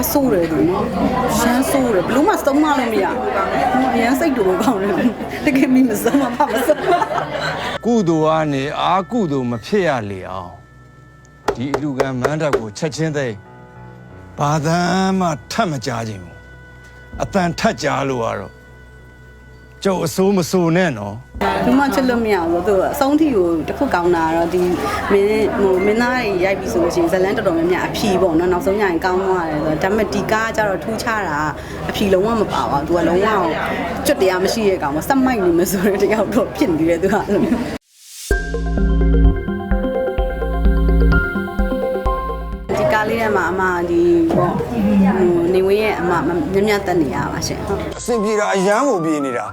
အားဆိုးတယ်သူနော်ရှမ်းဆိုးတယ်ဘလို့မှစုံမလို့မရဘူးအရန်စိတ်တူလို့ကောင်းတယ်တကယ်မိမစုံမဖမစုံကုသိုလ်ကနေအာကုသိုလ်မဖြစ်ရလေအောင်ဒီအလူကံမန်းတပ်ကိုချက်ချင်းသိမ်းဘာသာမှထပ်မကြားခြင်းဘူးအတန်ထပ်ကြားလို့ကတော့ ကျုပ်အစိုးမစိုးနဲ့နော်ဘူးမှချစ်လို့မရဘူးသူအဆုံးထိကိုတစ်ခုကောင်းတာကတော့ဒီမင်းဟိုမင်းသားတွေရိုက်ပြီးဆိုလို့ရှိရင်ဇလန်းတော်တော်များများအဖြီပေါ့နော်နောက်ဆုံးညရင်ကောင်းသွားတယ်ဆိုတော့ဒါပေမဲ့ဒီကားကကျတော့ထူးခြားတာအဖြီလုံးဝမပါပါဘူးသူကလုံးဝကျွတ်တရားမရှိတဲ့ကောင်မစက်မိုက်နေမဆိုတဲ့တယောက်တော့ဖြစ်နေတယ်သူကအဲ့လိုမျိုးဒီကားလေးထဲမှာအမဒီပေါ့ဟိုနေဝင်းရဲ့အ မမြမြတက်နေရပါရှင်ဟုတ်အစင်ပြေတာအရန်ကိုပြေနေတာ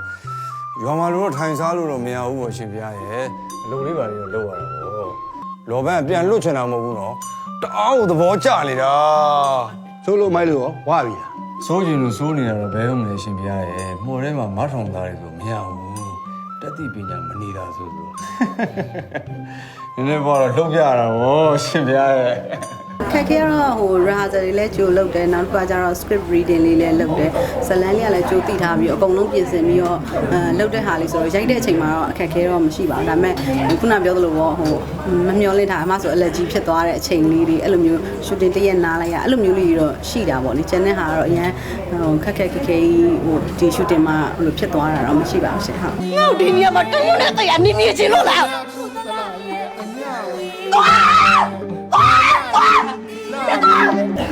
ရွာမှာလို့တော့ထိုင်စားလို့တော့မရဘူးပေါ့ရှင်ပြားရဲ့အလုပ်လေးပါလေးတော့လုပ်ရတာပေါ့လောဘကပြန်လွတ်ချင်တာမဟုတ်ဘူးနော်တအားကိုသဘောကျနေတာဆိုးလို့မိုက်လို့ရောဝါပြီလားစိုးကျင်လို့စိုးနေတာတော့ဘယ်ဟုတ်မလဲရှင်ပြားရဲ့မှော်ထဲမှာမထောင်သားတယ်ဆိုမရဘူးတက်တိပညာမနေတာဆိုဆိုနည်းနည်းပေါ့တော့လှုပ်ပြရတာဗောရှင်ပြားရဲ့ ခက်ခဲတော့ဟို rehearsal တွေလည်းကြိုလုပ်တယ်နောက်တစ်ခါကျတော့ script reading လေးလည်းလုပ်တယ်ဇလန်းလေးကလည်းကြိုသိထားပြီးတော့အကုန်လုံးပြင်ဆင်ပြီးတော့အဲလုပ်တဲ့ဟာလေးဆိုတော့ရိုက်တဲ့အချိန်မှာတော့အခက်ခဲတော့မရှိပါဘူးဒါပေမဲ့ခုနပြောသလိုပေါ့ဟိုမမျောလင့်တာအမှဆို allergy ဖြစ်သွားတဲ့အချိန်လေးတွေအဲ့လိုမျိုး shooting တရက်နားလိုက်ရအဲ့လိုမျိုးလေးတွေတော့ရှိတာပေါ့လေကျန်တဲ့ဟာကတော့အရင်ဟိုခက်ခက်ခက်ခဲဟိုဒီ shooting မှာဟိုလိုဖြစ်သွားတာတော့မရှိပါဘူးရှင်ဟုတ်ငါ့ဒီနေရာမှာတလုံးနဲ့တရားမြင်မြင်ချင်းလို့လား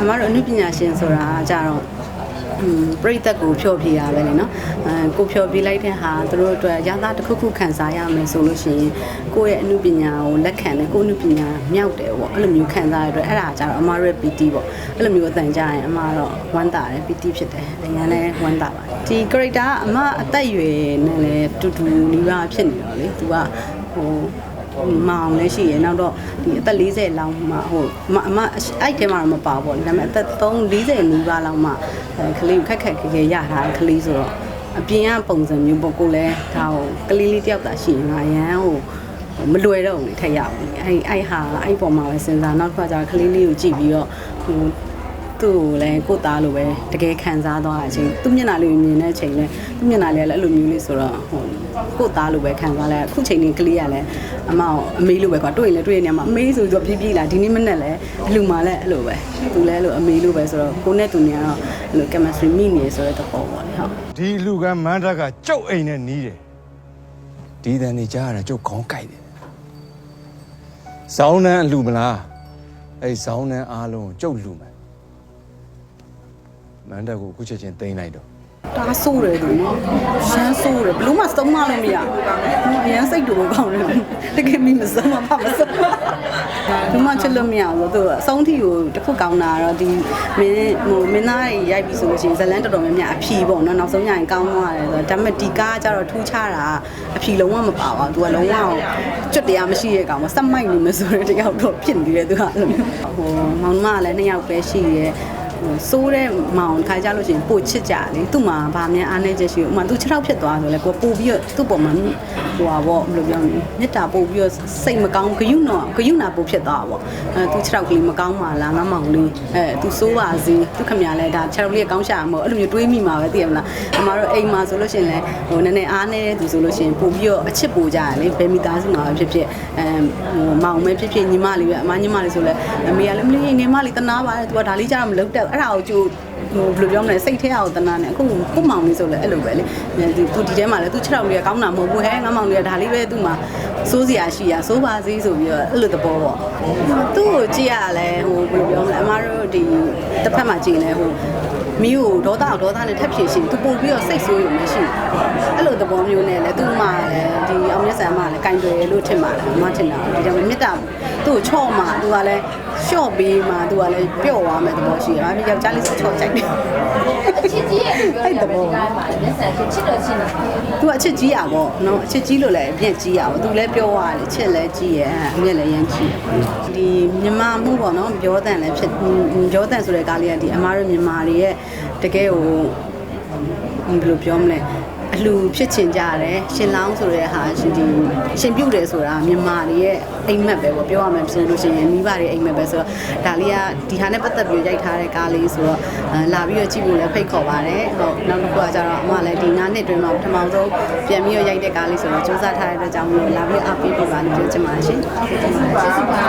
မတို့အနုပညာရှင်ဆိုတာကကြတော့อืมပြိသက်ကိုဖြောပြရပဲလေနော်အဲကိုဖြောပြလိုက်တဲ့ဟာသူတို့အတွက်ရသားတစ်ခုခုခံစားရမယ်ဆိုလို့ရှိရင်ကိုယ့်ရဲ့အနုပညာကိုလက်ခံတယ်ကိုယ့်အနုပညာမြောက်တယ်ပေါ့အဲ့လိုမျိုးခံစားရတဲ့အတွက်အဲ့ဒါကြတော့အမတို့ရဲ့ PT ပေါ့အဲ့လိုမျိုးအတန်ကြရင်အမတော့ဝမ်းသာတယ် PT ဖြစ်တယ်အရင်လည်းဝမ်းသာပါတယ်ဒီ character ကအမအသက်အရွယ်နဲ့လည်းတူတူနီးပါးဖြစ်နေတော့လေသူကဟို မောင်လည်းရှိရနောက်တော့ဒီအသက်40လောက်မှဟိုအမအမအဲ့ထဲမှာတော့မပါဘူးဒါပေမဲ့အသက်3 40နီးပါးလောက်မှအဲကလေးကိုခက်ခက်ခဲခဲရထားတဲ့ကလေးဆိုတော့အပြင်ကပုံစံမျိုးပေါ့ကိုလည်းဒါဟိုကလေးလေးတယောက်သာရှိရင်ငါရန်ဟိုမလွယ်တော့ဘူးလေထက်ရအောင်အဲ့အဲ့ဟာအဲ့ပေါ်မှာပဲစဉ်းစားနောက်တစ်ခါကျတော့ကလေးလေးကိုကြည့်ပြီးတော့ဟို သူ့ကိုလည်းကိုယ့်သားလိုပဲတကယ်ခံစားသွားတဲ့အချိန်သူ့မျက်နှာလေးကိုမြင်တဲ့အချိန်လဲသူ့မျက်နှာလေးကလည်းအဲ့လိုမျိုးလေးဆိုတော့ဟိုကိုယ့်သားလိုပဲခံစားလဲအခုချိန်လေးကလေးကလည်းအမောင်အမေလိုပဲကွာတွေ့ရင်လည်းတွေ့ရနေမှာအမေဆိုပြီးတော့ပြပြလာဒီနေ့မနေ့လည်းအလူမှလည်းအဲ့လိုပဲသူလည်းအဲ့လိုအမေလိုပဲဆိုတော့ကိုနဲ့သူနေကတော့အဲ့လို chemistry မိနေဆိုတဲ့သဘောပေါ့လေဟုတ်ဒီလူကမန်းတပ်ကကျုပ်အိမ်နဲ့နီးတယ်ဒီတန်နေကြားရတာကျုပ်ခေါင်းကိုက်တယ်ဇောင်းနှန်းအလူမလားအဲ့ဇောင်းနှန်းအားလုံးကိုကျုပ်လူမယ် မန်းတပ်ကိုအခုချက်ချင်းသိမ်းလိုက်တော့တားဆိုးတယ်သူနော်ရှမ်းဆိုးတယ်ဘလို့မှစုံမလို့မရဘူးအရန်စိတ်တူလို့ကောင်းတယ်တကယ်မိမစုံမဖမစုံဘူးမှချစ်လို့မရဘူးသူအဆုံးထိကိုတစ်ခုကောင်းတာကတော့ဒီမင်းဟိုမင်းသားတွေရိုက်ပြီးဆိုလို့ရှိရင်ဇလန်းတော်တော်များများအဖြီပေါ့နော်နောက်ဆုံးညရင်ကောင်းသွားတယ်ဆိုတော့ဒါပေမဲ့ဒီကားကကျတော့ထူးခြားတာအဖြီလုံးဝမပါပါဘူးသူကလုံးဝကျွတ်တရားမရှိတဲ့ကောင်မစက်မိုက်နေမဆိုတဲ့တယောက်တော့ဖြစ်နေတယ်သူကအဲ့လိုမျိုးဟိုမောင်နှမကလည်းနှစ်ယောက်ပဲရှိရဲဟို စိုးတဲ့မောင်ခါကြလို့ရှိရင်ပို့ချစ်ကြတယ်သူ့မှာဗာမြန်အားနေချက်ရှိဥမာသူ6ထောက်ဖြစ်သွားဆိုလဲကိုပို့ပြီးတော့သူ့ပုံမှာဟိုပါဗောဘယ်လိုပြောမလဲမေတ္တာပို့ပြီးတော့စိတ်မကောင်းဂယုနော်ဂယုနာပို့ဖြစ်သွားတာဗောအဲသူ6ထောက်ကလေးမကောင်းပါလားငါမောင်လေးအဲသူစိုးပါစေသူခမရလဲဒါ6ထောက်ကလေးကောင်းရှာမှာအဲ့လိုမျိုးတွေးမိမှာပဲသိရမလားအမတို့အိမ်မှာဆိုလို့ရှိရင်လဲဟိုနည်းနည်းအားနေတဲ့သူဆိုလို့ရှိရင်ပို့ပြီးတော့အချစ်ပို့ကြရလေဘယ်မိသားစုမှာပဲဖြစ်ဖြစ်အဲဟိုမောင်မဲဖြစ်ဖြစ်ညီမလေးပဲအမညီမလေးဆိုလဲအမေကလည်းမလေးငယ်မလေးတနာပါတယ်သူကဒါလေးကြတော့မလုပ်တတ်အဲ့ဒါကိုကြိုဟိုဘယ်လိုပြောမလဲစိတ်ထဲအောင်တနာနဲ့အခုကိုမောင်လေးဆိုလဲအဲ့လိုပဲလေသူသူဒီထဲမှာလဲသူ6ထောက်လေးကကောင်းတာမဟုတ်ဘူးဟဲ့ငါမောင်လေးကဒါလေးပဲသူ့မှာစိုးစရာရှိရစိုးပါစေးဆိုပြီးတော့အဲ့လိုသဘောပေါ့သူ့ကိုကြည့်ရလဲဟိုဘယ်လိုပြောမလဲအမတို့ဒီတစ်ဖက်မှာကြည့်လဲဟိုမီးကိုဒေါသဒေါသနဲ့ထပ်ဖြည့်ရှင်သူပို့ပြီးတော့စိတ်ဆိုးရုံနဲ့ရှိအဲ့လိုသဘောမျိုးနဲ့လဲသူ့မှာလဲဒီအောင်မြတ်ဆန်မှာလဲကင်တယ်လို့ထင်ပါလားမထင်တာဒီကြောင့်မေတ္တာသူ့ကိုချော့မှာသူကလဲရှော့ပေးမှာသူကလဲပျော့သွားမယ်သဘောရှိတယ်။ဒါပေမဲ့ယောက်ျားလေးစချော့ကြိုက်တယ်ချစ်ကြီးရဲ့ပြောတဲ့ဒီကားမှာလက်ဆန်ချစ်တော့ချစ်နေတယ်။ तू အချစ်ကြီးရပါဘောနော်အချစ်ကြီးလို့လည်းအပြည့်ကြီးရပါဘော။ तू လည်းပြောရတယ်ချစ်လည်းကြီးရအမြက်လည်းရမ်းကြီးရ။ဒီမြန်မာမှုပေါ့နော်ပြောတန်လည်းဖြစ်ပြောတန်ဆိုတဲ့ကားလေးကဒီအမားတို့မြန်မာတွေရဲ့တကယ်ကိုဘယ်လိုပြောမလဲဟ အလှဖြစ်ချင်ကြရတယ်ရှင်လောင်းဆိုတဲ့ဟာရှင်ဒီရှင်ပြုတ်တယ်ဆိုတာမြန်မာတွေရဲ့အိမ်မက်ပဲပေါ့ပြောရမယ်ဆိုလို့ရှိရင်မိဘတွေအိမ်မက်ပဲဆိုတော့ဒါလေးကဒီဟာနဲ့ပတ်သက်ပြီးရိုက်ထားတဲ့ကားလေးဆိုတော့အဲလာပြီးတော့ကြည့်ဖို့လည်းဖိတ်ခေါ်ပါတယ်ဟုတ်နောက်တစ်ခုကကျတော့အမလည်းဒီနားနှစ်တွင်မှာပထမဆုံးပြန်ပြီးတော့ရိုက်တဲ့ကားလေးဆိုတော့စူးစမ်းထားတဲ့အတွက်ကြောင့်မလို့လာပြီးအားပေးပြပါလို့ပြောချင်ပါတယ်ရှင်ကျေးဇူးပါ